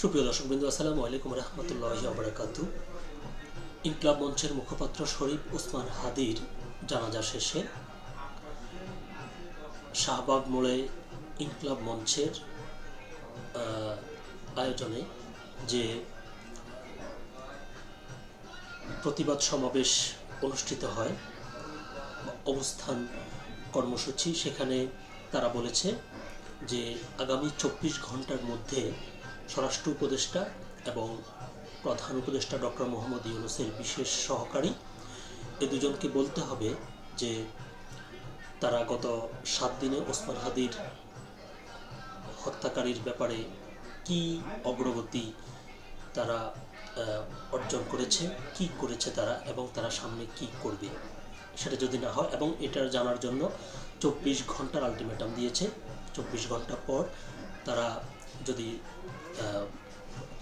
সুপ্রিয় দর্শক বিন্দু, আসসালামু আলাইকুম রহমতুল্লাহ আবরাকাত ইনকলাব মঞ্চের মুখপাত্র শরীফ ওসমান হাদির জানাজা শেষে শাহবাগ মোড়ে ইনকলাব মঞ্চের আয়োজনে যে প্রতিবাদ সমাবেশ অনুষ্ঠিত হয়, অবস্থান কর্মসূচি, সেখানে তারা বলেছে যে আগামী চব্বিশ ঘণ্টার মধ্যে স্বরাষ্ট্র উপদেষ্টা এবং প্রধান উপদেষ্টা ডক্টর মোহাম্মদ ইউনুসের বিশেষ সহকারী। এ দুজনকে বলতে হবে যে তারা গত সাত দিনে ওসমান হাদির হত্যাকারীর ব্যাপারে কি অগ্রগতি তারা অর্জন করেছে, কি করেছে তারা এবং তারা সামনে কি করবে সেটা যদি না হয় এবং এটা জানার জন্য চব্বিশ ঘণ্টার আলটিমেটাম দিয়েছে। চব্বিশ ঘণ্টা পর তারা যদি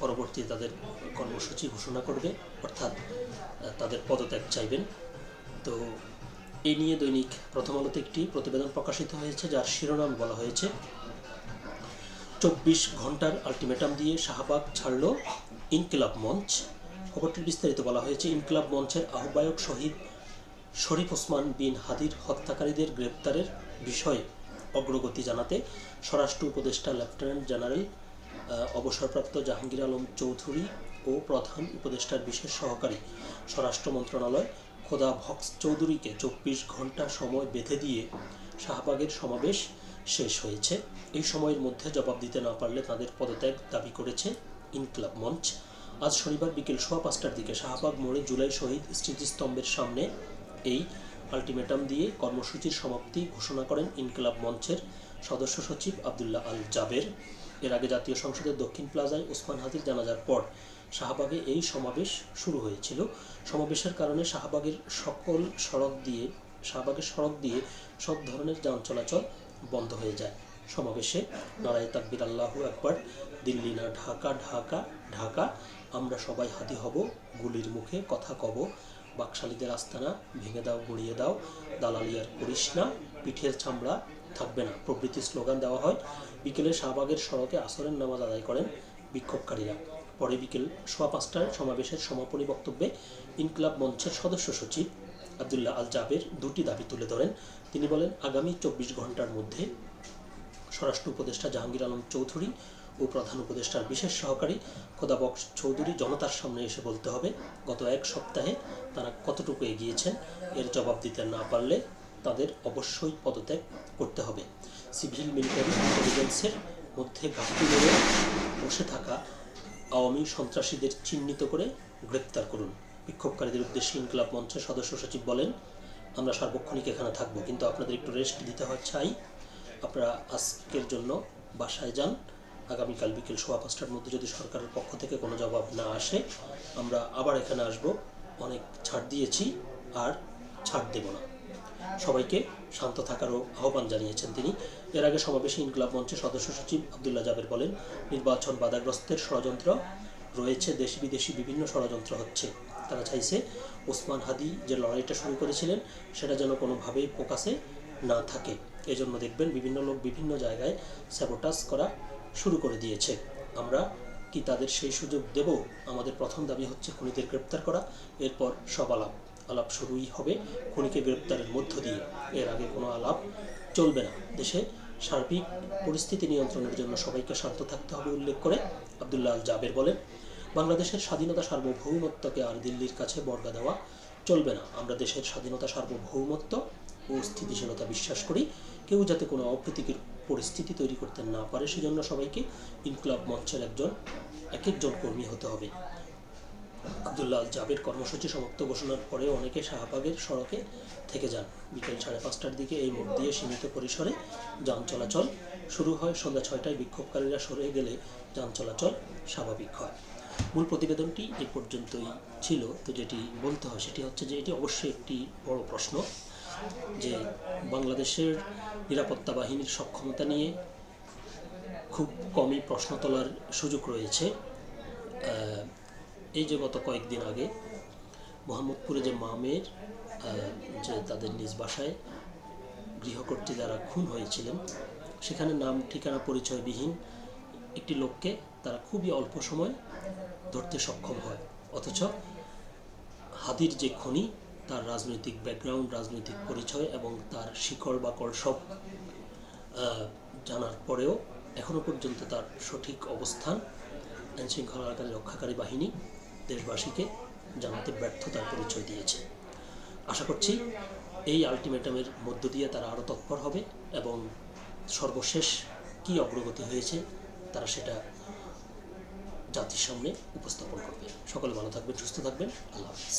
পরবর্তী তাদের কর্মসূচি ঘোষণা করবে, অর্থাৎ তাদের পদত্যাগ চাইবেন। তো এই নিয়ে দৈনিক প্রথম আলোতে একটি প্রতিবেদন প্রকাশিত হয়েছে, যার শিরোনাম বলা হয়েছে, চব্বিশ ঘণ্টার আলটিমেটাম দিয়ে শাহবাগ ছাড়ল ইনকিলাব মঞ্চ। খবরটির বিস্তারিত বলা হয়েছে, ইনকিলাব মঞ্চের আহ্বায়ক শহীদ শরীফ ওসমান বিন হাদির হত্যাকারীদের গ্রেপ্তারের বিষয়ে। অগ্রগতি জানাতে স্বরাষ্ট্র উপদেষ্টা লেফটেন্যান্ট জেনারেল অবসরপ্রাপ্ত জাহাঙ্গীর আলম চৌধুরী ও প্রধান উপদেষ্টার বিশেষ সহকারী স্বরাষ্ট্র মন্ত্রণালয় খোদা ভক্স চৌধুরীকে চব্বিশ ঘণ্টা সময় বেঁধে দিয়ে শাহবাগের সমাবেশ শেষ হয়েছে। এই সময়ের মধ্যে জবাব দিতে না পারলে তাদের পদত্যাগ দাবি করেছে ইনকলাব মঞ্চ। আজ শনিবার বিকেল সোয়া পাঁচটার দিকে শাহবাগ মোড়ে জুলাই শহীদ স্মৃতিস্তম্ভের সামনে এই আলটিমেটাম দিয়ে কর্মসূচির সমাপ্তি ঘোষণা করেন ইনকলাব মঞ্চের সদস্য সচিব আবদুল্লাহ আল জাবের। এর আগে জাতীয় সংসদের দক্ষিণ প্লাজায় ওসমান হাদির জানাজার পর শাহবাগে এই সমাবেশ শুরু হয়েছিল। সমাবেশের কারণে শাহবাগের সকল সড়ক দিয়ে, শাহবাগের সড়ক দিয়ে সব ধরনের যান চলাচল বন্ধ হয়ে যায়। সমাবেশে নারায় তাকবির আল্লাহু একবার দিল্লি না ঢাকা ঢাকা ঢাকা, আমরা সবাই হাতি হব, গুলির মুখে কথা কব বাকশালীদের আস্তানা, ভেঙে দাও, গড়িয়ে দাও দালালিয়ার করিস না, পিঠের চামড়া থাকবে না। প্রভৃতি স্লোগান দেওয়া হয়, বিকেলে শাহবাগের সড়কে আসরের নামাজ আদায় করেন বিক্ষোভকারীরা। পরে বিকেল সোয়া পাঁচটায় সমাবেশের সমাপনী বক্তব্যে ইনকলাব মঞ্চের সদস্য সচিব আবদুল্লাহ আল জাবের দুটি দাবি তুলে ধরেন। তিনি বলেন, আগামী চব্বিশ ঘণ্টার মধ্যে স্বরাষ্ট্র উপদেষ্টা জাহাঙ্গীর আলম চৌধুরী ও প্রধান উপদেষ্টার বিশেষ সহকারী খোদাবক্স চৌধুরী জনতার সামনে এসে বলতে হবে, গত এক সপ্তাহে তারা কতটুকু এগিয়েছেন এর জবাব দিতে না পারলে তাদের অবশ্যই পদত্যাগ করতে হবে। সিভিল মিলিটারি ইন্টেলিজেন্সের মধ্যে ঘাটতি বেড়ে বসে থাকা আওয়ামী সন্ত্রাসীদের চিহ্নিত করে গ্রেপ্তার করুন। বিক্ষোভকারীদের উদ্দেশ্যে ইনকলাব মঞ্চের সদস্য সচিব বলেন, আমরা সার্বক্ষণিক এখানে থাকব, কিন্তু আপনাদের একটু রেস্ট দিতে হয়, চাই। আপনারা আজকের জন্য বাসায় যান আগামীকাল বিকেল সোয়া পাঁচটার মধ্যে যদি সরকারের পক্ষ থেকে কোনো জবাব না আসে, আমরা আবার এখানে আসব। অনেক ছাড় দিয়েছি, আর ছাড় দেব না। সবাইকে শান্ত থাকারও আহ্বান জানিয়েছেন তিনি। এর আগে সমাবেশে ইনকলাব মঞ্চের সদস্য সচিব আবদুল্লাহ জাবের বলেন, নির্বাচন বাধাগ্রস্তের ষড়যন্ত্র রয়েছে দেশি বিদেশি বিভিন্ন ষড়যন্ত্র হচ্ছে। তারা চাইছে ওসমান হাদি যে লড়াইটা শুরু করেছিলেন, সেটা যেন কোনোভাবেই ফোকাসে না থাকে। এজন্য দেখবেন বিভিন্ন লোক বিভিন্ন জায়গায় স্যাবোটাস করা শুরু করে দিয়েছে। আমরা কি তাদের সেই সুযোগ দেব? আমাদের প্রথম দাবি হচ্ছে খুনিদের গ্রেপ্তার করা। এরপর সব আলাপ। আলাপ শুরুই হবে খুনিকে গ্রেপ্তারের মধ্য দিয়ে। এর আগে কোনো আলাপ চলবে না। দেশে সার্বিক পরিস্থিতি নিয়ন্ত্রণের জন্য সবাইকে শান্ত থাকতে হবে উল্লেখ করে আবদুল্লাহ আল জাবের বলেন, বাংলাদেশের স্বাধীনতা সার্বভৌমত্বকে আর দিল্লির কাছে বর্গা দেওয়া চলবে না। আমরা দেশের স্বাধীনতা সার্বভৌমত্ব ও স্থিতিশীলতা বিশ্বাস করি। কেউ যাতে কোনো অপ্রীতিকর পরিস্থিতি তৈরি করতে না পারে, সেজন্য সবাইকে ইনকলাব মঞ্চের একজন, এক একজন কর্মী হতে হবে। আবদুল্লাহ জাবের কর্মসূচি সমাপ্ত ঘোষণার পরে অনেকে শাহবাগের সড়কে থেকে যান। বিকেল সাড়ে পাঁচটার দিকে এই মোড় দিয়ে সীমিত পরিসরে যান চলাচল শুরু হয়। সন্ধ্যা ছয়টায় বিক্ষোভকারীরা সরে গেলে যান চলাচল স্বাভাবিক হয়। মূল প্রতিবেদনটি এ পর্যন্তই ছিল। তো যেটি বলতে হয় সেটি হচ্ছে যে এটি অবশ্যই একটি বড় প্রশ্ন। যে বাংলাদেশের নিরাপত্তা বাহিনীর সক্ষমতা নিয়ে খুব কমই প্রশ্ন তোলার সুযোগ রয়েছে। এই যে গত কয়েকদিন আগে মোহাম্মদপুরে যে মামের যে তাদের নিজ বাসায় গৃহকর্ত্রী যারা খুন হয়েছিলেন, সেখানে নাম, ঠিকানা, পরিচয়বিহীন একটি লোককে তারা খুবই অল্প সময় ধরতে সক্ষম হয়। অথচ হাদির যে খনি তার রাজনৈতিক ব্যাকগ্রাউন্ড রাজনৈতিক পরিচয় এবং তার শিকড় বাকড় সব জানার পরেও এখনও পর্যন্ত তার সঠিক অবস্থান আইন শৃঙ্খলাকারী রক্ষাকারী বাহিনী দেশবাসীকে জানাতে ব্যর্থতার পরিচয় দিয়েছে। আশা করছি এই আলটিমেটামের মধ্য দিয়ে তারা আরও তৎপর হবে এবং সর্বশেষ কি অগ্রগতি হয়েছে তারা সেটা জাতির সামনে উপস্থাপন করবে। সকলে ভালো থাকবেন, সুস্থ থাকবেন। আল্লাহ হাফিজ।